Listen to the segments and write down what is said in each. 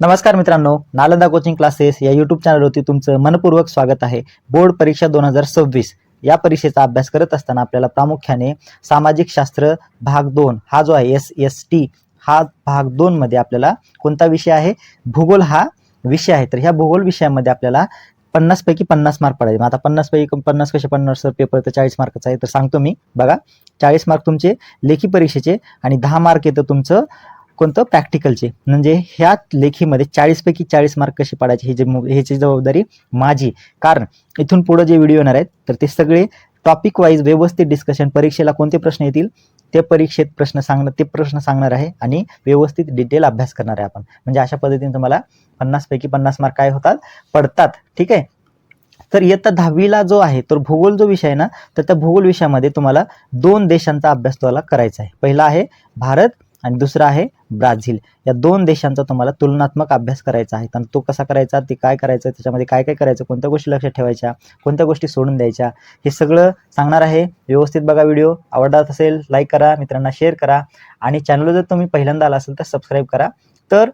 नमस्कार मित्रांनो Nalanda coaching classes या युट्यूब चॅनलवरती तुमचं मनपूर्वक स्वागत आहे. बोर्ड परीक्षा दोन हजार सव्वीस. या परीक्षेचा अभ्यास करत असताना आपल्याला प्रामुख्याने सामाजिक शास्त्र भाग दोन हा जो आहे एस एस टी हा भाग दोन मध्ये आपल्याला कोणता विषय आहे? भूगोल हा विषय आहे. तर ह्या भूगोल विषयामध्ये आपल्याला पन्नास पैकी पन्नास मार्क पडायचे. मग आता पन्नास पैकी पन्नास कसे पन्नास पेपर तर चाळीस मार्काचा आहे. तर सांगतो मी. बघा चाळीस मार्क तुमचे लेखी परीक्षेचे आणि दहा मार्क येतं तुमचं कोणतं? प्रॅक्टिकलचे म्हणजे ह्या लेखीमध्ये चाळीस पैकी चाळीस मार्क कसे पाडायचे? हे जे मु- ह्याची जबाबदारी माझी. कारण इथून पुढे जे व्हिडिओ येणार आहेत तर ते सगळे टॉपिक वाईज व्यवस्थित डिस्कशन परीक्षेला कोणते प्रश्न येतील? ते परीक्षेत प्रश्न सांगणं ते प्रश्न सांगणार आहे आणि व्यवस्थित डिटेल अभ्यास करणार आहे आपण. म्हणजे अशा पद्धतीने तुम्हाला पन्नास पैकी पन्नास मार्क काय होतात? पडतात. ठीक आहे? तर इयत्ता दहावीला जो आहे तर भूगोल जो विषय आहे ना तर त्या भूगोल विषयामध्ये तुम्हाला दोन देशांचा अभ्यास तुम्हाला करायचा आहे. पहिला आहे भारत आणि दुसरा आहे ब्राझील. या दोन देशांचा तुम्हाला तुलनात्मक अभ्यास करायचा आहे. आणि तो कसा करायचा ते काय करायचं त्याच्यामध्ये काय काय करायचं कोणत्या गोष्टी लक्षात ठेवायच्या कोणत्या गोष्टी सोडून द्यायच्या हे सगळं सांगणार आहे. व्यवस्थित बघा व्हिडिओ. आवडत असेल लाईक करा. मित्रांना शेअर करा. आणि चॅनल जर तुम्ही पहिल्यांदा आला असेल तर सबस्क्राईब करा. तर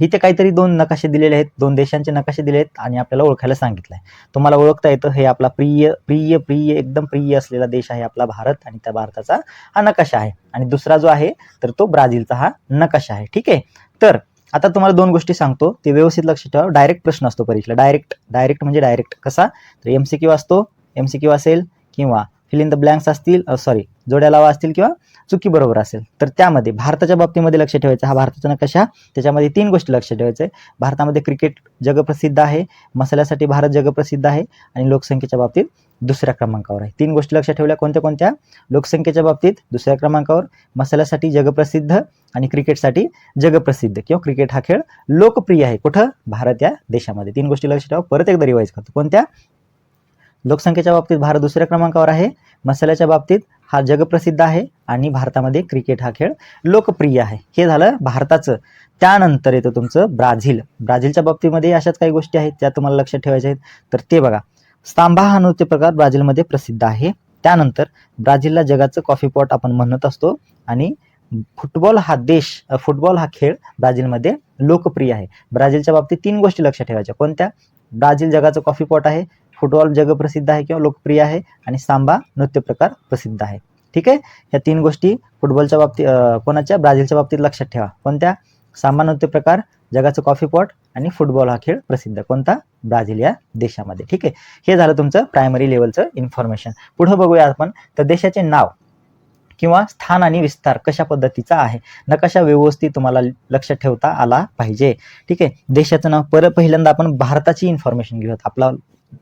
इथे काहीतरी दोन नकाशे दिलेले आहेत दोन देशांचे नकाशे दिले आहेत आणि आपल्याला ओळखायला सांगितलं आहे तुम्हाला ओळखता येतं हे आपला प्रिय प्रिय प्रिय एकदम प्रिय असलेला देश आहे आपला भारत आणि त्या भारताचा हा नकाशा आहे. आणि दुसरा जो आहे तर तो ब्राझीलचा हा नकाशा आहे. ठीक आहे? तर आता तुम्हाला दोन गोष्टी सांगतो. ते व्यवस्थित लक्ष ठेवा. डायरेक्ट प्रश्न असतो परीक्षेला. डायरेक्ट डायरेक्ट म्हणजे डायरेक्ट कसा? तर एम सी क्यू असतो. एम सी क्यू असेल किंवा फिल इन द ब्लँक्स असतील सॉरी जोड्या लावा असतील किंवा चुकी बरोबर असेल. तर त्यामध्ये भारताच्या बाबतीमध्ये लक्ष ठेवायचं हा भारताचा नकाशा. त्याच्यामध्ये तीन गोष्टी लक्ष ठेवायचं आहे भारतामध्ये क्रिकेट जगप्रसिद्ध आहे मसाल्यासाठी भारत जगप्रसिद्ध आहे आणि लोकसंख्येच्या बाबतीत दुसऱ्या क्रमांकावर आहे. तीन गोष्टी लक्षात ठेवल्या कोणत्या कोणत्या? लोकसंख्येच्या बाबतीत दुसऱ्या क्रमांकावर मसाल्यासाठी जगप्रसिद्ध आणि क्रिकेटसाठी जगप्रसिद्ध किंवा क्रिकेट हा खेळ लोकप्रिय आहे. कुठं? भारत या देशामध्ये. तीन गोष्टी लक्षात ठेवा. परत एकदा रिवाईज करतो. कोणत्या? लोकसंख्येच्या बाबतीत भारत दुसऱ्या क्रमांकावर आहे. मसाल्याच्या बाबतीत हा जगप्रसिद्ध आहे आणि भारतामध्ये क्रिकेट हा खेळ लोकप्रिय आहे. हे झालं भारताचं. त्यानंतर येतं तुमचं ब्राझील. ब्राझीलच्या बाबतीमध्ये अशाच काही गोष्टी आहेत त्या तुम्हाला लक्षात ठेवायच्या आहेत. तर ते बघा. सांबा हा नृत्य प्रकार ब्राझीलमध्ये प्रसिद्ध आहे. त्यानंतर ब्राझीलला जगाचं कॉफी पॉट आपण म्हणत असतो आणि फुटबॉल हा देश फुटबॉल हा खेळ ब्राझीलमध्ये लोकप्रिय आहे. ब्राझीलच्या बाबतीत तीन गोष्टी लक्षात ठेवायच्या. कोणत्या? ब्राझील जगाचं कॉफी पॉट आहे. फुटबॉल जगप्रसिद्ध आहे किंवा लोकप्रिय आहे आणि सांबा नृत्य प्रकार प्रसिद्ध आहे. ठीक आहे? या तीन गोष्टी फुटबॉलच्या बाबतीत कोणाच्या? ब्राझीलच्या बाबतीत लक्षात ठेवा. कोणत्या? सांबा नृत्य प्रकार जगाचं कॉफी पॉट आणि फुटबॉल हा खेळ प्रसिद्ध. कोणता? ब्राझील या देशामध्ये. ठीक आहे? हे झालं तुमचं प्रायमरी लेवलचं इन्फॉर्मेशन पुढं बघूया आपण तर देशाचे नाव किंवा स्थान आणि विस्तार कशा पद्धतीचा आहे? नकाशा व्यवस्थित तुम्हाला लक्षात ठेवता आला पाहिजे? ठीक आहे? देशाचं नाव परत पहिल्यांदा आपण भारताची इन्फॉर्मेशन घेऊयात. आपला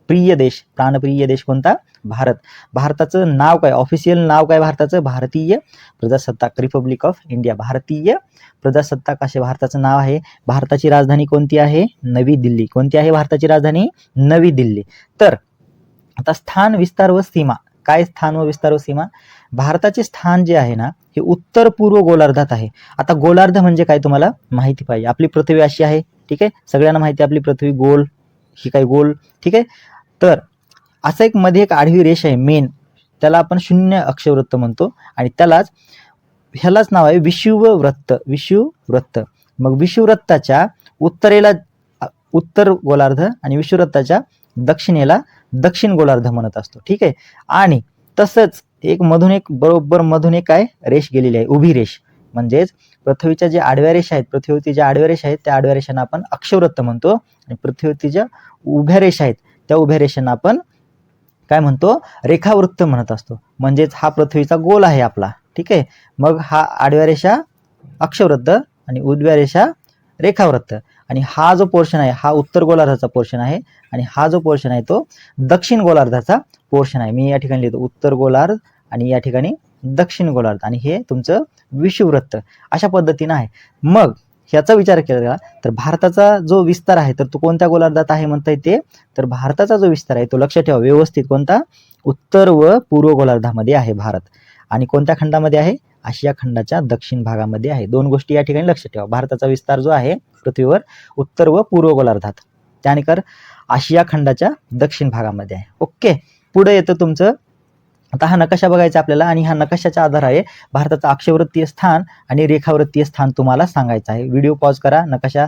प्रिय देश प्राणप्रिय देश कोणता? भारत. भारताचं नाव काय? ऑफिशियल नाव काय भारताचं? भारतीय प्रजासत्ताक रिपब्लिक ऑफ इंडिया भारतीय प्रजासत्ताक असे भारताचं नाव आहे. भारताची राजधानी कोणती आहे? नवी दिल्ली. कोणती आहे भारताची राजधानी? नवी दिल्ली. तर आता स्थान विस्तार व सीमा. काय स्थान व विस्तार व सीमा? भारताचे स्थान जे आहे ना हे उत्तर पूर्व गोलार्धात आहे. आता गोलार्ध म्हणजे काय तुम्हाला? माहिती पाहिजे. आपली पृथ्वी अशी आहे. ठीक आहे? सगळ्यांना माहिती आहे आपली पृथ्वी गोल ही काय गोल ठीक आहे? तर असं एक मध्ये एक आडवी रेष आहे मेन त्याला आपण शून्य अक्षवृत्त म्हणतो आणि त्यालाच ह्यालाच नाव आहे विषुववृत्त विषुववृत्त. मग विषुववृत्ताच्या उत्तरेला उत्तर गोलार्ध आणि विषुववृत्ताच्या दक्षिणेला दक्षिण गोलार्ध म्हणत असतो ठीक आहे? आणि तसंच एक मधून एक बरोबर मधून एक काय? रेष गेलेली आहे उभी रेष. म्हणजेच पृथ्वीच्या ज्या आडव्या रेषा आहेत पृथ्वीवरती ज्या आडव्या रेषा आहेत त्या आडव्या रेषांना आपण अक्षवृत्त म्हणतो. आणि पृथ्वीवरती ज्या उभ्या रेषा आहेत त्या उभ्या रेषांना आपण काय म्हणतो? रेखावृत्त म्हणत असतो. म्हणजेच हा पृथ्वीचा गोल आहे आपला. ठीक आहे? मग हा आडव्या रेषा अक्षवृत्त आणि उजव्या रेषा रेखावृत्त. आणि हा जो पोर्शन आहे हा उत्तर गोलार्धाचा पोर्शन आहे आणि हा जो पोर्शन आहे तो दक्षिण गोलार्धाचा पोर्शन आहे. मी या ठिकाणी लिहितो उत्तर गोलार्ध आणि या ठिकाणी दक्षिण गोलार्ध आणि हे तुमचं विषुवृत्त अशा पद्धतीनं आहे. मग ह्याचा विचार केला गेला तर भारताचा जो विस्तार आहे तर तो कोणत्या गोलार्धात आहे म्हणता येते तर भारताचा जो विस्तार आहे तो लक्षात ठेवा व्यवस्थित कोणता? उत्तर व पूर्व गोलार्धामध्ये आहे भारत. आणि कोणत्या खंडामध्ये आहे? आशिया खंडाच्या दक्षिण भागामध्ये आहे. दोन गोष्टी या ठिकाणी लक्षात ठेवा. भारताचा विस्तार जो आहे पृथ्वीवर उत्तर व पूर्व गोलार्धात. त्यानंतर आशिया खंडाच्या दक्षिण भागामध्ये आहे. ओके. पुढे येतं तुमचं आता हा नकाशा बघायचा आपल्याला आणि हा नकाशाच्या आधाराने भारताचं अक्षवृत्तीय स्थान आणि रेखावृत्तीय स्थान तुम्हाला सांगायचं आहे. व्हिडिओ पॉज करा नकाशा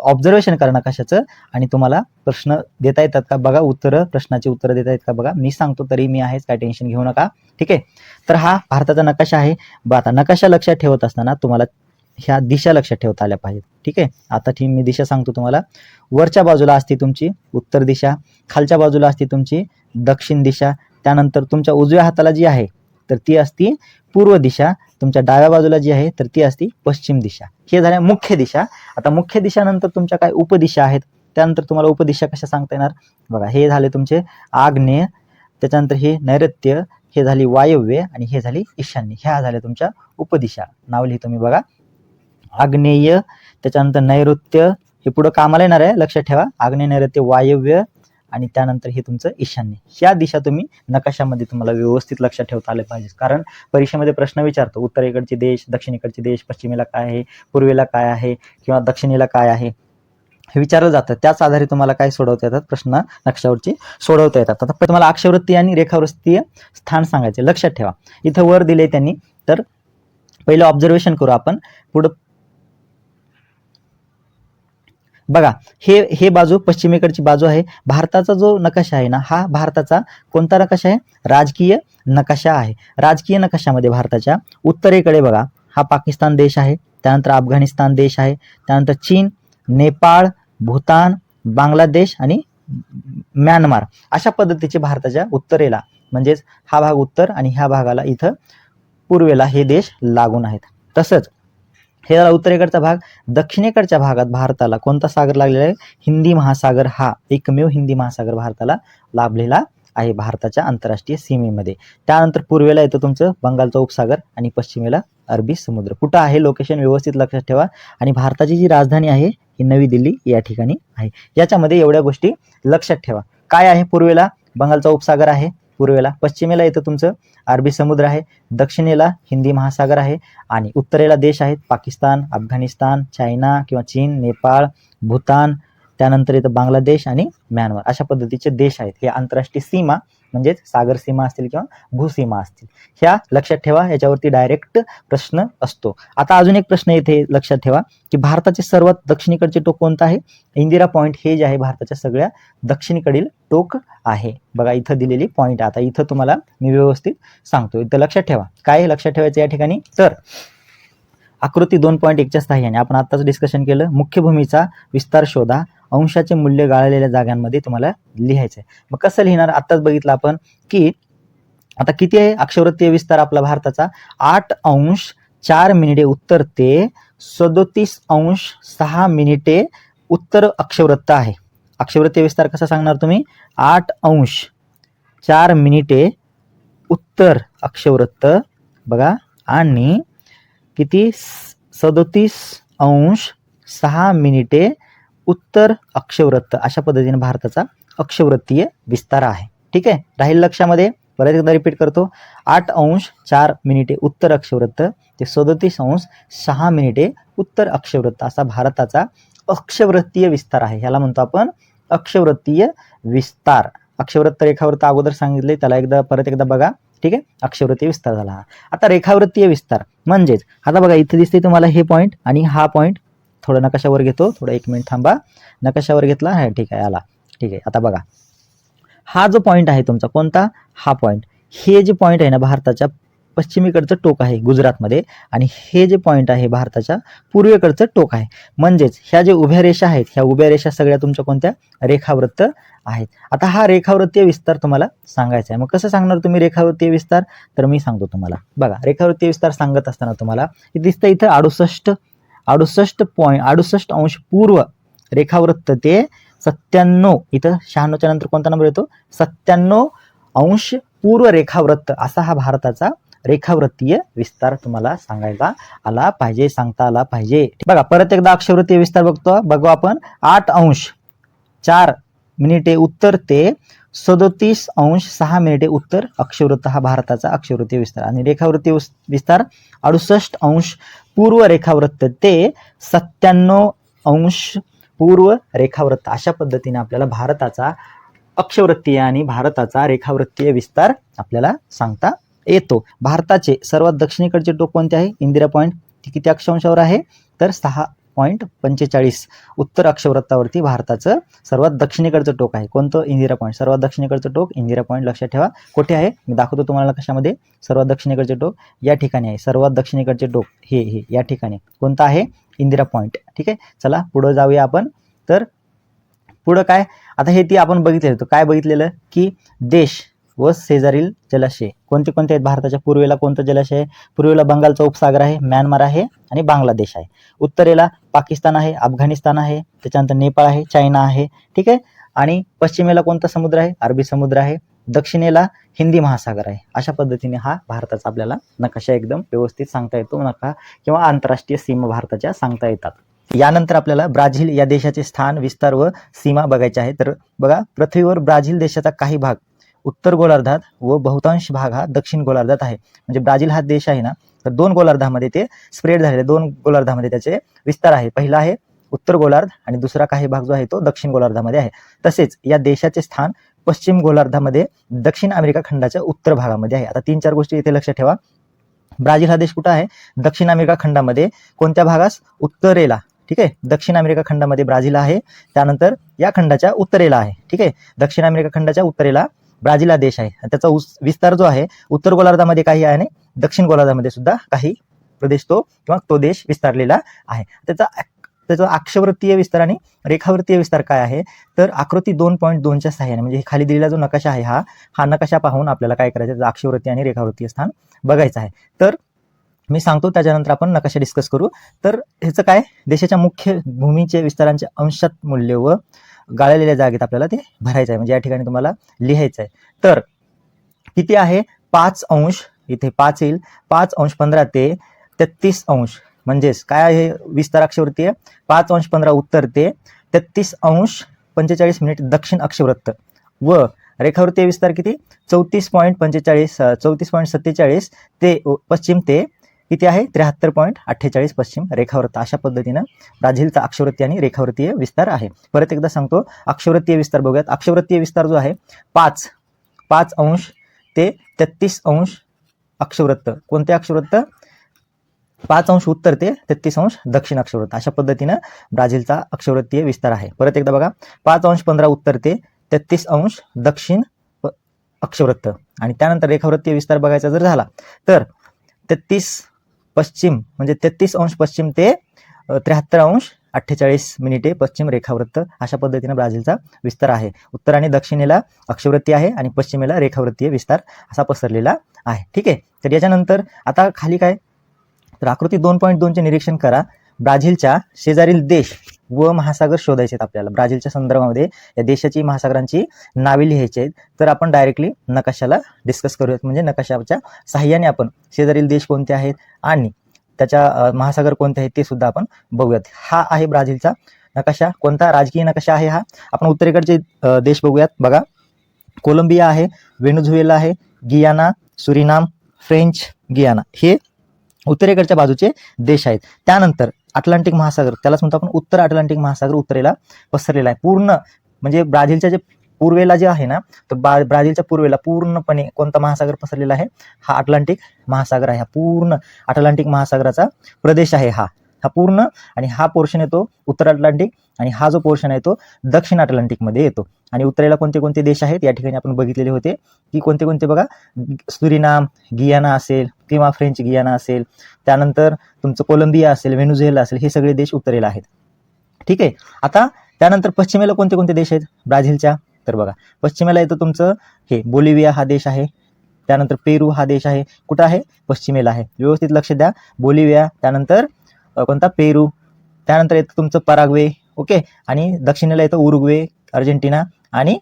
ऑब्झर्वेशन करा नकाशाचं आणि तुम्हाला प्रश्न देता येतात का बघा? उत्तरं प्रश्नाची उत्तरं देता येतात का बघा? मी सांगतो तरी मी आहेच काय टेन्शन घेऊ नका. ठीक आहे? तर हा भारताचा नकाशा आहे. आता नकाशा लक्षात ठेवत असताना तुम्हाला ह्या दिशा लक्षात ठेवता आल्या पाहिजेत. ठीक आहे? आता ठीक मी दिशा सांगतो तुम्हाला. वरच्या बाजूला असते तुमची उत्तर दिशा खालच्या बाजूला असते तुमची दक्षिण दिशा त्यानंतर तुमच्या उजव्या हाताला जी आहे तर ती असती पूर्व दिशा. तुमच्या डाव्या बाजूला जी आहे तर ती असती पश्चिम दिशा. हे झाल्या मुख्य दिशा. आता मुख्य दिशानंतर तुमच्या काय उपदिशा आहेत त्यानंतर तुम्हाला उपदिशा कशा सांगता येणार? बघा हे झाले तुमचे आग्नेय त्याच्यानंतर हे नैऋत्य हे झाली वायव्य आणि हे झाली ईशान्य. ह्या झाल्या तुमच्या उपदिशा. नाव लिहितो तुम्ही बघा. आग्नेय त्याच्यानंतर नैऋत्य. हे पुढं कामाला येणार आहे लक्षात ठेवा. आग्नेय नैऋत्य वायव्य आणि त्यानंतर हे तुमचं ईशान्य. या दिशा तुम्ही नकाशामध्ये तुम्हाला व्यवस्थित लक्षात ठेवता आले पाहिजे. कारण परीक्षेमध्ये प्रश्न विचारतो उत्तरेकडचे देश दक्षिणेकडचे देश पश्चिमेला काय आहे पूर्वेला काय आहे किंवा दक्षिणेला काय आहे? हे विचारलं जातं. त्याच आधारे तुम्हाला काय सोडवता येतात? प्रश्न नक्षावरची सोडवता येतात. आता तुम्हाला अक्षवृत्ती आणि रेखावृत्तीय स्थान सांगायचे. लक्षात ठेवा. इथं वर दिले त्यांनी. तर पहिलं ऑब्झर्वेशन करू आपण. पुढं बघा हे हे बाजू पश्चिमेकडची बाजू आहे. भारताचा जो नकाशा आहे ना हा भारताचा कोणता नकाशा आहे? राजकीय नकाशा आहे. राजकीय नकाशामध्ये भारताच्या उत्तरेकडे बघा. हा पाकिस्तान देश आहे त्यानंतर अफगाणिस्तान देश आहे त्यानंतर चीन नेपाळ भूतान बांगलादेश आणि म्यानमार. अशा पद्धतीचे भारताच्या उत्तरेला म्हणजेच हा भाग उत्तर आणि ह्या भागाला इथं पूर्वेला हे देश लागून आहेत. तसंच हे झाला उत्तरेकडचा भाग. दक्षिणेकडच्या भागात भारताला कोणता सागर लागलेला आहे? हिंदी महासागर हा एकमेव हिंदी महासागर भारताला लाभलेला आहे भारताच्या आंतरराष्ट्रीय सीमेमध्ये. त्यानंतर पूर्वेला येतं तुमचं बंगालचा उपसागर आणि पश्चिमेला अरबी समुद्र. कुठं आहे? लोकेशन व्यवस्थित लक्षात ठेवा. आणि भारताची जी राजधानी आहे ही नवी दिल्ली या ठिकाणी आहे. याच्यामध्ये एवढ्या गोष्टी लक्षात ठेवा. काय आहे पूर्वेला? बंगालचा उपसागर आहे. पूर्वेला पश्चिमेला येतं तुमचं. अरबी समुद्र आहे दक्षिणेला हिंदी महासागर आहे आणि उत्तरेला देश आहेत पाकिस्तान अफगाणिस्तान चायना किंवा चीन नेपाळ भूतान त्यानंतर येतं बांगलादेश आणि म्यानमार. अशा पद्धतीचे देश आहेत. हे आंतरराष्ट्रीय सीमा म्हणजेच सागर सीमा असतील किंवा भूसीमा असतील. ह्या लक्षात ठेवा याच्यावरती डायरेक्ट प्रश्न असतो. आता अजून एक प्रश्न येथे लक्षात ठेवा की भारताचे सर्वात दक्षिणेकडचे टोक कोणतं आहे? इंदिरा पॉईंट हे जे आहे भारताच्या सगळ्या दक्षिणेकडील टोक आहे. बघा इथं दिलेली पॉईंट आता इथं तुम्हाला मी व्यवस्थित सांगतो इथं लक्षात ठेवा. काय लक्षात ठेवायचं या ठिकाणी? तर आकृती दोन पॉईंट एकच्या सहाय्याने आपण आत्ताच डिस्कशन केलं. मुख्य भूमीचा विस्तार शोधा. अंशाचे मूल्य गाळलेल्या जागांमध्ये तुम्हाला लिहायचं आहे मग कसं लिहिणार? आत्ताच बघितलं आपण की आता किती आहे? अक्षवृत्तीय विस्तार आपला भारताचा. आठ अंश चार मिनिटे उत्तर ते सदोतीस अंश सहा मिनिटे उत्तर अक्षवृत्त आहे. अक्षवृत्तीय विस्तार कसा सांगणार तुम्ही? आठ अंश चार मिनिटे उत्तर अक्षवृत्त बघा. आणि किती? सदोतीस अंश सहा मिनिटे उत्तर अक्षवृत्त. अशा पद्धतीने भारताचा अक्षवृत्तीय विस्तार आहे. ठीक आहे? राहील लक्षामध्ये? परत एकदा रिपीट करतो. आठ अंश चार मिनिटे उत्तर अक्षवृत्त ते सदोतीस अंश सहा मिनिटे उत्तर अक्षवृत्त. असा भारताचा अक्षवृत्तीय विस्तार आहे. ह्याला म्हणतो आपण अक्षवृत्तीय विस्तार. अक्षवृत्त रेखावृत्त अगोदर सांगितले. त्याला एकदा परत एकदा बघा. ठीक आहे? अक्षवृत्तीय विस्तार झाला. हा आता रेखावृत्तीय विस्तार. म्हणजेच आता बघा इथे दिसते तुम्हाला हे पॉईंट आणि हा पॉईंट थोडं नकाशावर घेतो. थोडं एक मिनिट थांबा. नकाशावर घेतला. हा ठीक आहे आला. ठीक आहे आता बघा. हा जो पॉईंट आहे तुमचा कोणता? हा पॉईंट हे जे पॉईंट आहे ना भारताच्या पश्चिमेकडचं टोक आहे गुजरातमध्ये आणि हे जे पॉईंट आहे भारताच्या पूर्वेकडचं टोक आहे. म्हणजेच ह्या जे उभ्या रेषा आहेत ह्या उभ्या रेषा सगळ्या तुमच्या कोणत्या? रेखावृत्त आहेत. आता हा रेखावृत्तीय विस्तार तुम्हाला सांगायचा आहे. मग कसं सांगणार तुम्ही रेखावृत्तीय विस्तार? तर मी सांगतो तुम्हाला. बघा रेखावृत्तीय विस्तार सांगत असताना तुम्हाला दिसतं इथं अडुसष्ट अडुसष्ट पॉईंट अडुसष्ट अंश पूर्व रेखावृत्त ते सत्त्याण्णव. इथं शहाण्णवच्या नंतर कोणता नंबर येतो? सत्त्याण्णव अंश पूर्व रेखावृत्त. असा हा भारताचा रेखावृत्तीय विस्तार तुम्हाला सांगायला आला पाहिजे सांगता आला पाहिजे. बघा परत एकदा अक्षवृत्तीय विस्तार बघतो. बघू आपण आठ अंश चार मिनिटे उत्तर ते सदोतीस अंश सहा मिनिटे उत्तर अक्षवृत्त हा भारताचा अक्षवृत्तीय विस्तार. आणि रेखावृत्तीय विस्तार अडुसष्ट अंश पूर्व रेखावृत्त ते सत्त्याण्णव अंश पूर्व रेखावृत्त. अशा पद्धतीने आपल्याला भारताचा अक्षवृत्तीय आणि भारताचा रेखावृत्तीय विस्तार आपल्याला सांगता येतो. भारताचे सर्वात दक्षिणेकडचे टोक कोणते आहे? इंदिरा पॉईंट ती किती अक्षांशावर आहे. तर सहा पॉईंट पंचेचाळीस. उत्तर अक्षवृत्तावरती भारताचं सर्वात दक्षिणेकडचं टोक आहे. कोणतं? इंदिरा पॉईंट सर्वात दक्षिणेकडचं टोक इंदिरा पॉईंट लक्षात ठेवा. कुठे आहे? मी दाखवतो तुम्हाला कशामध्ये. सर्वात दक्षिणेकडचे टोक या ठिकाणी आहे. सर्वात दक्षिणेकडचे टोक हे हे या ठिकाणी कोणतं आहे? इंदिरा पॉईंट ठीक आहे चला पुढं जाऊया आपण. तर पुढं काय? आता हे ती आपण बघितलेलं होतं. काय बघितलेलं? की देश व शेजारील जलाशय. कोणते कोणते आहेत? भारताच्या पूर्वेला कोणतं जलाशय आहे? पूर्वेला बंगालचा उपसागर आहे म्यानमार आहे आणि बांगलादेश आहे. उत्तरेला पाकिस्तान आहे अफगाणिस्तान आहे त्याच्यानंतर नेपाळ आहे चायना आहे ठीक आहे? आणि पश्चिमेला कोणता समुद्र आहे? अरबी समुद्र आहे. दक्षिणेला हिंदी महासागर आहे. अशा पद्धतीने हा भारताचा आपल्याला नकाशा एकदम व्यवस्थित सांगता येतो नका किंवा आंतरराष्ट्रीय सीमा भारताच्या सांगता येतात. यानंतर आपल्याला ब्राझील या देशाचे स्थान विस्तार व सीमा बघायचे आहे. तर बघा पृथ्वीवर ब्राझील देशाचा काही भाग उत्तर गोलार्धात व बहुतांश भाग हा दक्षिण गोलार्धात आहे. म्हणजे ब्राझील हा देश आहे ना तर दोन गोलार्धामध्ये ते स्प्रेड झालेले दोन गोलार्धामध्ये त्याचे विस्तार आहे. पहिला आहे उत्तर गोलार्ध आणि दुसरा काही भाग जो आहे तो दक्षिण गोलार्धामध्ये आहे. तसेच या देशाचे स्थान पश्चिम गोलार्धामध्ये दक्षिण अमेरिका खंडाच्या उत्तर भागामध्ये आहे. आता तीन चार गोष्टी इथे लक्षात ठेवा. ब्राझील हा देश कुठं आहे? दक्षिण अमेरिका खंडामध्ये. कोणत्या भागास? उत्तरेला. ठीक आहे? दक्षिण अमेरिका खंडामध्ये ब्राझील आहे. त्यानंतर या खंडाच्या उत्तरेला आहे. ठीक आहे? दक्षिण अमेरिका खंडाच्या उत्तरेला ब्राझील हा देश आहे. त्याचा उस- विस्तार जो आहे उत्तर गोलार्धामध्ये काही आहे आणि दक्षिण गोलार्धामध्ये सुद्धा काही प्रदेश तो किंवा तो देश विस्तारलेला आहे. त्याचा त्याचा अक्षवृत्तीय विस्तार आणि रेखावृत्तीय विस्तार काय आहे? तर आकृती दोन पॉईंट दोनच्या सहाय्याने म्हणजे खाली दिलेला जो नकाशा आहे हा हा नकाशा पाहून आपल्याला काय करायचं त्याचा अक्षवृत्ती आणि रेखावृत्तीय स्थान बघायचं आहे. तर मी सांगतो त्याच्यानंतर आपण नकाशा डिस्कस करू. तर ह्याचं काय? देशाच्या मुख्य भूमीचे विस्तारांचे अंशात मूल्य व गाळलेल्या जागेत आपल्याला ते भरायचं आहे. म्हणजे या ठिकाणी तुम्हाला लिहायचं आहे. तर किती आहे? पाच अंश. इथे पाच येईल. पाच अंश पंधरा ते तेहतीस अंश. म्हणजेच काय आहे? विस्तार अक्षवृत्ती आहे पाच अंश पंधरा उत्तर ते तेहतीस अंश पंचेचाळीस मिनिट दक्षिण अक्षवृत्त. व रेखावृत्तीय विस्तार किती? चौतीस पॉईंट पंचेचाळीस चौतीस पॉईंट सत्तेचाळीस ते पश्चिम ते किती आहे? त्र्याहत्तर पॉईंट अठ्ठेचाळीस पश्चिम रेखावृत्त. अशा पद्धतीनं ब्राझीलचा अक्षवृत्ती आणि रेखावृत्तीय विस्तार आहे. परत एकदा सांगतो अक्षवृत्तीय विस्तार बघूयात. अक्षवृत्तीय विस्तार जो आहे पाच पाच अंश ते तेहतीस अंश अक्षवृत्त. कोणते अक्षवृत्त? पाच अंश उत्तर ते तेहतीस अंश दक्षिण अक्षवृत्त. अशा पद्धतीनं ब्राझीलचा अक्षवृत्तीय विस्तार आहे. परत एकदा बघा पाच अंश पंधरा उत्तर ते तेहतीस अंश दक्षिण अक्षवृत्त. आणि त्यानंतर रेखावृत्तीय विस्तार बघायचा जर झाला तर तेहतीस पश्चिम म्हणजे तेहतीस अंश पश्चिम ते त्र्याहत्तर अंश अठ्ठेचाळीस मिनिटे पश्चिम रेखावृत्त अशा पद्धतीने ब्राझीलचा विस्तार आहे. उत्तर आणि दक्षिणेला अक्षवृत्ती आहे आणि पश्चिमेला रेखावृत्तीय विस्तार असा पसरलेला आहे. ठीक आहे? तर याच्यानंतर आता खाली काय? तर आकृती दोन पॉईंट दोनचे निरीक्षण करा. ब्राझीलच्या शेजारील देश व महासागर शोधायचे आहेत आपल्याला. ब्राझीलच्या संदर्भामध्ये या देशाची महासागरांची नावे लिहायची आहेत. तर आपण डायरेक्टली नकाशाला डिस्कस करूयात. म्हणजे नकाशाच्या सहाय्याने आपण शेजारील देश कोणते आहेत आणि त्याच्या महासागर कोणते आहेत ते सुद्धा आपण बघूयात. हा आहे ब्राझीलचा नकाशा. कोणता राजकीय नकाशा आहे हा? आपण उत्तरेकडचे देश बघूयात. बघा कोलंबिया आहे वेनुझुएला आहे गियाना सुरिनाम फ्रेंच गियाना. हे उत्तरेकडच्या बाजूचे देश आहेत. त्यानंतर अटलांटिक महासागर त्यालाच म्हणतो आपण उत्तर अटलांटिक महासागर उत्तरेला पसरलेला आहे. पूर्ण म्हणजे ब्राझीलच्या जे पूर्वेला जे आहे ना तर बा ब्राझीलच्या पूर्वेला पूर्णपणे कोणता महासागर पसरलेला आहे? हा अटलांटिक महासागर आहे. हा पूर्ण अटलांटिक महासागराचा प्रदेश आहे हा. हा पूर्ण आणि हा पोर्शन येतो उत्तर अटलांटिक आणि हा जो पोर्शन आहे तो दक्षिण अटलांटिकमध्ये येतो. आणि उत्तरेला कोणते कोणते देश आहेत? या ठिकाणी आपण बघितलेले होते की कोणते कोणते बघा सुरिनाम गियाना असेल किंवा फ्रेंच गियाना असेल त्यानंतर तुमचं कोलंबिया असेल व्हेनुझुएला असेल हे सगळे देश उत्तरेला आहेत. ठीक आहे? आता त्यानंतर पश्चिमेला कोणते कोणते देश आहेत? ब्राझीलच्या. तर बघा पश्चिमेला येतं तुमचं हे बोलिव्हिया हा देश आहे. त्यानंतर पेरू हा देश आहे. कुठं आहे? पश्चिमेला आहे. व्यवस्थित लक्ष द्या. बोलिव्हिया त्यानंतर कोणता? पेरू. त्यानंतर येतं तुमचं पराग्वे ओके? आणि दक्षिणेला येतं उरुग्वे अर्जेंटिना. आणि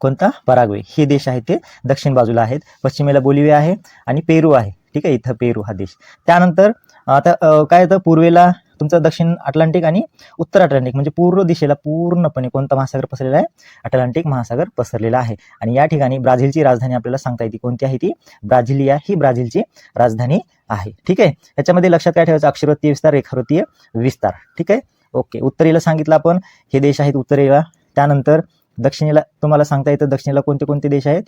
कोणता? पराग्वे. हे देश आहेत ते दक्षिण बाजूला आहेत. पश्चिमेला बोलिव्या आहे आणि पेरू आहे. ठीक आहे? इथं पेरू हा देश. त्यानंतर आता काय येतं? पूर्वेला तुमचं दक्षिण अटलांटिक आणि उत्तर अटलांटिक म्हणजे पूर्व दिशेला पूर्णपणे कोणता महासागर पसरलेला आहे? अटलांटिक महासागर पसरलेला आहे. आणि या ठिकाणी ब्राझीलची राजधानी आपल्याला सांगता येते. कोणती आहे ती? ब्राझिलिया ही ब्राझीलची राजधानी आहे. ठीक आहे? याच्यामध्ये लक्षात काय ठेवायचं? अक्षरवृत्तीय विस्तार रेखावृत्तीय विस्तार. ठीक आहे? ओके. उत्तरेला सांगितलं आपण. हे देश आहेत उत्तरेला. त्यानंतर दक्षिणेला तुम्हाला सांगता येतं दक्षिणेला कोणते कोणते देश आहेत?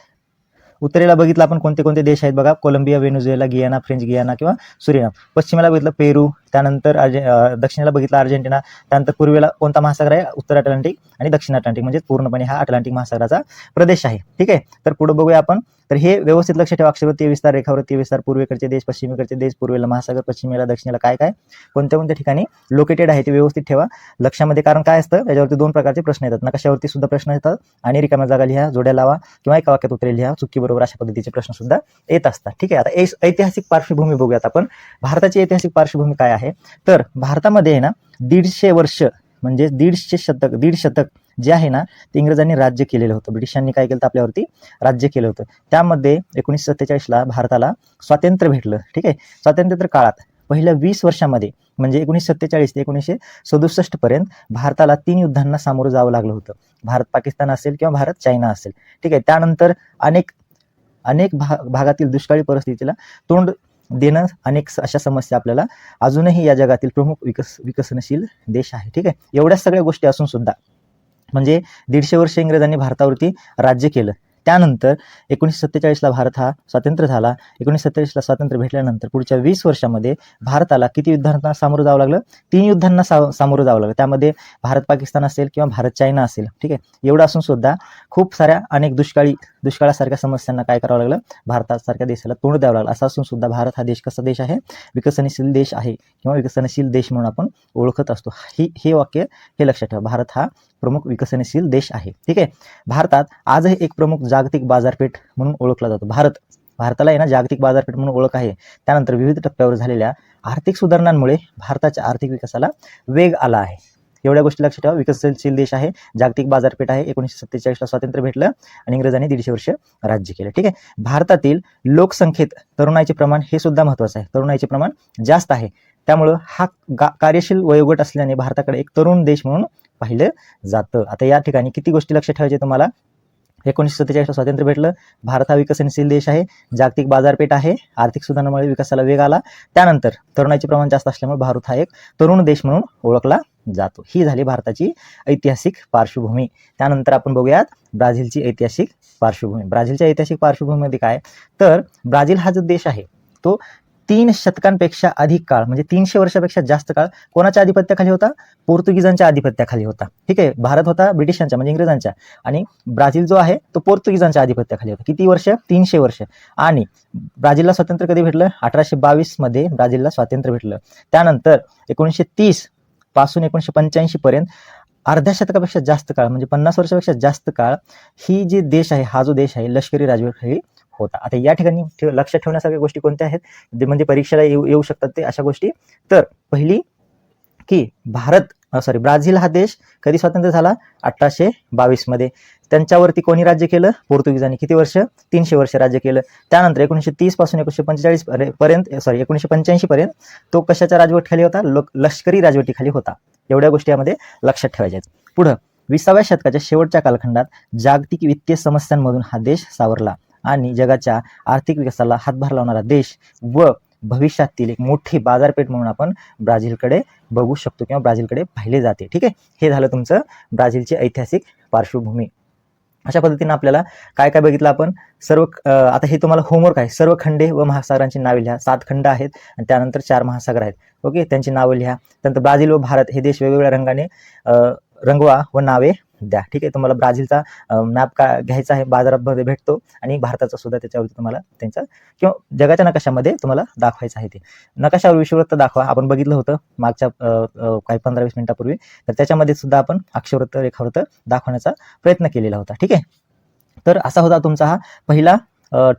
उत्तरेला बघितलं आपण कोणते कोणते देश आहेत बघा. कोलंबिया वेनेझुएला गियाना फ्रेंच गियाना किंवा सुरिनाम. पश्चिमेला बघितलं पेरू त्यानंतर अर्जे दक्षिणेला बघितलं अर्जेंटिना त्यानंतर पूर्वेला कोणता महासागर आहे? उत्तर अटलांटिक आणि दक्षिण अटलांटिक. म्हणजे पूर्णपणे हा अटलांटिक महासागराचा प्रदेश आहे. ठीक आहे? तर पुढे बघूया आपण तर हे व्यवस्थित लक्ष ठेवा. अक्षवृत्तीय विस्तार रेखावृत्तीय विस्तार पूर्वेकडचे देश पश्चिमेकडचे देश पूर्वेला महासागर पश्चिमेला दक्षिणेला काय काय? कोणत्या कोणत्या ठिकाणी? लोकेटेड आहे ते व्यवस्थित ठेवा. लक्षामध्ये कारण काय असतं? याच्यावरती दोन प्रकारचे प्रश्न येतात. नकाशावरती सुद्धा प्रश्न येतात आणि रिकाम्या जागा लिहा जोड्या लावा किंवा एका वाक्यात उतरे लिहा. चुकी बरोबर अशा पद्धतीचे प्रश्न सुद्धा येत असतात. ठीक आहे? आता ऐतिहासिक पार्श्वभूमी बघूयात आपण. भारताची ऐतिहासिक पार्श्वभूमी काय आहे? तर भारतामध्ये आहे ना दीडशे वर्ष म्हणजे दीडशे शतक दीड शतक जे आहे ना ते इंग्रजांनी राज्य केलेलं होतं. ब्रिटिशांनी काय केलं तर आपल्यावरती राज्य केलं होतं. त्यामध्ये एकोणीसशे सत्तेचाळीसला भारताला स्वातंत्र्य भेटलं. ठीक आहे? स्वातंत्र्य काळात पहिल्या वीस वर्षामध्ये म्हणजे एकोणीसशे सत्तेचाळीस ते एकोणीसशे सदुसष्ट पर्यंत भारताला तीन युद्धांना सामोरं जावं लागलं होतं. भारत पाकिस्तान असेल किंवा भारत चायना असेल. ठीक आहे? त्यानंतर अनेक अनेक भा भागातील दुष्काळी परिस्थितीला तोंड देणं अनेक अशा समस्या आपल्याला अजूनही या जगातील प्रमुख विकस विकसनशील देश आहे. ठीक आहे? एवढ्या सगळ्या गोष्टी असून सुद्धा म्हणजे दीडशे वर्ष इंग्रजांनी भारतावरती राज्य केलं. त्यानंतर एकोणीसशे सत्तेचाळीसला भारत हा स्वातंत्र्य झाला. एकोणीसशे सत्तेचाळीसला स्वातंत्र्य भेटल्यानंतर पुढच्या वीस वर्षामध्ये भारताला किती युद्धांना सामोरं जावं लागलं? तीन युद्धांना सा सामोरं जावं लागलं. त्यामध्ये भारत पाकिस्तान असेल किंवा भारत चायना असेल. ठीक आहे? एवढं असून सुद्धा खूप साऱ्या अनेक दुष्काळी दुष्काळासारख्या समस्यांना काय करावं लागलं? भारतासारख्या देशाला तोंड द्यावं लागलं. असं असून सुद्धा भारत हा देश कसा देश आहे? विकसनशील देश आहे किंवा विकसनशील देश म्हणून आपण ओळखत असतो. ही हे वाक्य हे लक्षात ठेवा. भारत हा प्रमुख विकसनशील देश आहे. ठीक आहे? भारतात आजही एक प्रमुख जागतिक बाजारपेठ म्हणून ओळखला जातो. भारत भारताला आहे ना जागतिक बाजारपेठ म्हणून ओळख आहे. त्यानंतर विविध टप्प्यावर झालेल्या आर्थिक सुधारणांमुळे भारताच्या आर्थिक विकासाला वेग आला आहे. एवढ्या गोष्टी लक्षात ठेवा. विकसनशील देश आहे. जागतिक बाजारपेठ आहे. एकोणीसशे सत्तेचाळीसला स्वातंत्र्य भेटलं आणि इंग्रजांनी दीडशे वर्ष राज्य केलं. ठीक आहे? भारतातील लोकसंख्येत तरुणाईचे प्रमाण हे सुद्धा महत्त्वाचं आहे. तरुणाईचे प्रमाण जास्त आहे. त्यामुळं हा गा कार्यशील वयोगट असल्याने भारताकडे एक तरुण देश म्हणून पाहिलं जातं. आता या ठिकाणी किती गोष्टी लक्षात ठेवायच्या तुम्हाला? एकोणीसशे सत्तेचाळीसला स्वातंत्र्य भेटलं. भारत हा विकसनशील देश आहे. जागतिक बाजारपेठ आहे. आर्थिक सुधारणामुळे विकासाला वेग आला. त्यानंतर तरुणाचे प्रमाण जास्त असल्यामुळे भारत हा एक तरुण देश म्हणून ओळखला जातो. ही झाली भारताची ऐतिहासिक पार्श्वभूमी. त्यानंतर आपण बघूयात ब्राझीलची ऐतिहासिक पार्श्वभूमी. ब्राझीलच्या ऐतिहासिक पार्श्वभूमीमध्ये काय? तर ब्राझील हा जो देश आहे तो तीन शतकांपेक्षा अधिक काळ म्हणजे तीनशे वर्षापेक्षा जास्त काळ कोणाच्या आधिपत्याखाली होता? पोर्तुगीजांच्या आधिपत्याखाली होता. ठीक आहे? भारत होता ब्रिटिशांच्या म्हणजे इंग्रजांच्या. आणि ब्राझील जो आहे तो पोर्तुगीजांच्या आधिपत्याखाली होता. किती वर्ष? तीनशे वर्ष. आणि ब्राझीलला स्वातंत्र्य कधी भेटलं? अठराशे बावीसमध्ये ब्राझीलला स्वातंत्र्य भेटलं. त्यानंतर एकोणीसशे तीसपासून एकोणीसशे पंच्याऐंशी पर्यंत अर्ध्या शतकापेक्षा जास्त काळ म्हणजे पन्नास वर्षापेक्षा जास्त काळ ही जी देश आहे हा जो देश आहे लष्करी राजवट होता. आता या ठिकाणी ठेव लक्षात ठेवण्यासारख्या गोष्टी कोणत्या आहेत? जे म्हणजे परीक्षेला येऊ येऊ शकतात ते अशा गोष्टी. तर पहिली की भारत सॉरी ब्राझील हा देश कधी स्वातंत्र्य झाला? अठराशे बावीसमध्ये. त्यांच्यावरती कोणी राज्य केलं? पोर्तुगीजांनी. किती वर्ष? तीनशे वर्ष राज्य केलं. त्यानंतर एकोणीसशे तीसपासून एकोणीशे पंचेचाळीस पर्यंत सॉरी एकोणीशे पंच्याऐंशी पर्यंत तो कशाच्या राजवटीखाली होता? लोक लष्करी राजवटीखाली होता. एवढ्या गोष्टी यामध्ये लक्षात ठेवायच्या आहेत पुढं विसाव्या शतकाच्या शेवटच्या कालखंडात जागतिक वित्तीय समस्यांमधून हा देश सावरला. आणि जगाच्या आर्थिक विकासाला हातभार लावणारा देश व भविष्यातील एक मोठी बाजारपेठ म्हणून आपण ब्राझीलकडे बघू शकतो किंवा ब्राझीलकडे पाहिले जाते. ठीक आहे? हे झालं तुमचं ब्राझीलची ऐतिहासिक पार्श्वभूमी. अशा पद्धतीने आपल्याला काय काय बघितलं आपण? सर्व आता हे तुम्हाला होमवर्क आहे. सर्व खंडे व महासागरांची नावे लिहा. सात खंड आहेत आणि त्यानंतर चार महासागर आहेत. ओके? त्यांची नावं लिहा. त्यानंतर ब्राझील व भारत हे देश वेगवेगळ्या रंगाने रंगवा व नावे द्या. ठीक आहे? तुम्हाला ब्राझीलचा मॅप का घ्यायचा आहे बाजारामध्ये भेटतो आणि भारताचा सुद्धा त्याच्यावरती तुम्हाला त्यांचा किंवा जगाच्या नकाशामध्ये तुम्हाला दाखवायचं आहे ते. नकाशावर विषुववृत्त दाखवा. आपण बघितलं होतं मागच्या काही पंधरा वीस मिनिटापूर्वी. तर त्याच्यामध्ये सुद्धा आपण अक्षरवृत्त रेखावृत्त दाखवण्याचा प्रयत्न केलेला होता. ठीक आहे? तर असा होता तुमचा हा पहिला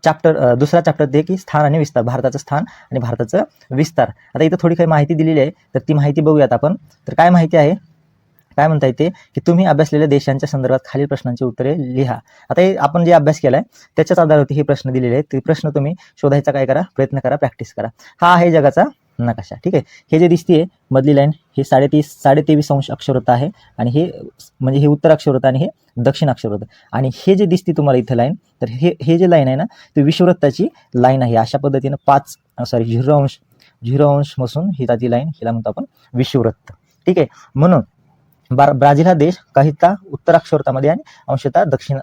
चॅप्टर दुसरा चॅप्टर दे की स्थान आणि विस्तार. भारताचं स्थान आणि भारताचं विस्तार. आता इथं थोडी काही माहिती दिलेली आहे. तर ती माहिती बघूयात आपण. तर काय माहिती आहे? काय म्हणता येते की तुम्ही अभ्यासलेल्या देशांच्या संदर्भात खालील प्रश्नांची उत्तरे लिहा. आता हे आपण जे अभ्यास केलाय त्याच्याच आधारावरती हे प्रश्न दिलेले आहेत. ते प्रश्न तुम्ही शोधायचा काय करा? प्रयत्न करा प्रॅक्टिस करा. हा आहे जगाचा नकाशा ठीक आहे? हे जे दिसतीये मधली लाईन हे साडेतीस साडेतेवीस अंश अक्षरवृत्त आहे. आणि हे म्हणजे हे उत्तर अक्षरवृत्त आणि हे दक्षिण अक्षरवृत्त आणि हे जे दिसते तुम्हाला इथं लाईन तर हे हे जे लाईन आहे ना ते विषुववृत्ताची लाईन आहे. अशा पद्धतीनं पाच सॉरी झिरो अंश झिरो अंशपासून ही ती लाईन हिला म्हणतो आपण विषुववृत्त. ठीक आहे? म्हणून ब्राझील हा देश काहीता उत्तराक्षरतामध्ये आणि अंशतः दक्षिण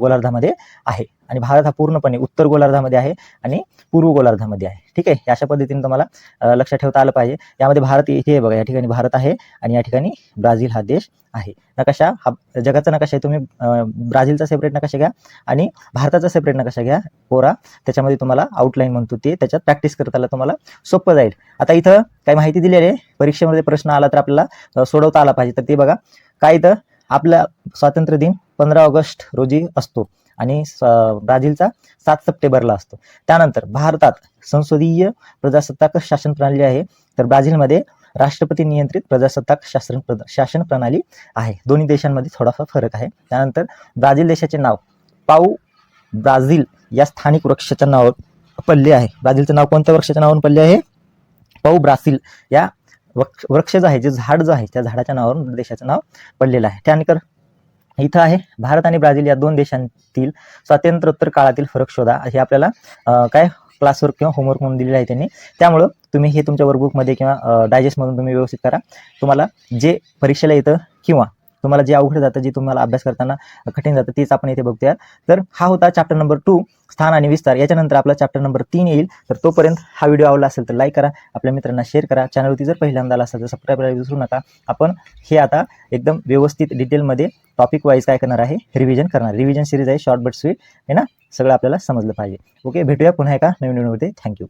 गोलार्धामध्ये आहे. आणि भारत हा पूर्णपणे उत्तर गोलार्धामध्ये आहे आणि पूर्व गोलार्धामध्ये आहे. ठीक आहे? अशा पद्धतीने तुम्हाला लक्षात ठेवता आलं पाहिजे. यामध्ये भारत हे बघा या ठिकाणी भारत आहे आणि या ठिकाणी ब्राझील हा देश आहे. नकाशा हा जगाचा नकाशा आहे. तुम्ही ब्राझीलचा सेपरेट नकाशा घ्या आणि भारताचा सेपरेट नकाशा घ्या. कोरा त्याच्यामध्ये तुम्हाला आउटलाईन म्हणतो ते. त्याच्यात प्रॅक्टिस करताना तुम्हाला. सोपं जाईल. आता इथं काही माहिती दिलेली आहे. परीक्षेमध्ये प्रश्न आला तर आपल्याला सोडवता आला पाहिजे. तर ते बघा. काय इथं? आपला स्वातंत्र्य दिन पंधरा ऑगस्ट रोजी असतो आणि स- ब्राझीलचा सात सप्टेंबरला असतो. त्यानंतर भारतात संसदीय प्रजासत्ताक शासन प्रणाली आहे. तर ब्राझीलमध्ये राष्ट्रपती नियंत्रित प्रजासत्ताक शासन शासन प्रणाली आहे. दोन्ही देशांमध्ये थोडासा फरक आहे. त्यानंतर ब्राझील देशाचे नाव पाऊ ब्राझील या स्थानिक वृक्षाच्या नावावर पडले आहे. ब्राझीलचं नाव कोणत्या वृक्षाच्या नावावरून पडले आहे? पाऊ ब्राझील या वृक्ष वृक्ष जो आहे जे झाड जो आहे त्या झाडाच्या नावावरून देशाचं नाव पडलेलं आहे. त्यानंतर इथं आहे भारत आणि ब्राझील या दोन देशांतील स्वातंत्र्योत्तर काळातील फरक शोधा. हे आपल्याला काय क्लासवर्क किंवा होमवर्क म्हणून दिलेलं आहे त्यांनी. त्यामुळं तुम्ही हे तुमच्या वर्कबुकमध्ये किंवा डायजेस्टमधून तुम्ही व्यवस्थित करा. तुम्हाला जे परीक्षेला येतं किंवा तुम्हाला जे अवघड जातं जे तुम्हाला अभ्यास करताना कठीण जातं तेच आपण इथे बघतोया. तर हा होता चॅप्टर नंबर टू स्थान आणि विस्तार. याच्यानंतर आपला चॅप्टर नंबर तीन येईल. तर तोपर्यंत हा व्हिडिओ आवडला असेल तर लाईक करा. आपल्या मित्रांना शेअर करा. चॅनलवरती जर पहिल्यांदा आला असेल तर सबस्क्राईब करायला विसरू नका. आपण हे आता एकदम व्यवस्थित डिटेलमध्ये टॉपिक वाईज काय करणार आहे रिव्हिजन करणार रिव्हिजन सिरीज आहे शॉर्ट बट स्वीट आहे ना सगळं आपल्याला समजलं पाहिजे. ओके भेटूया पुन्हा एका नवीन व्हिडिओमध्ये थँक्यू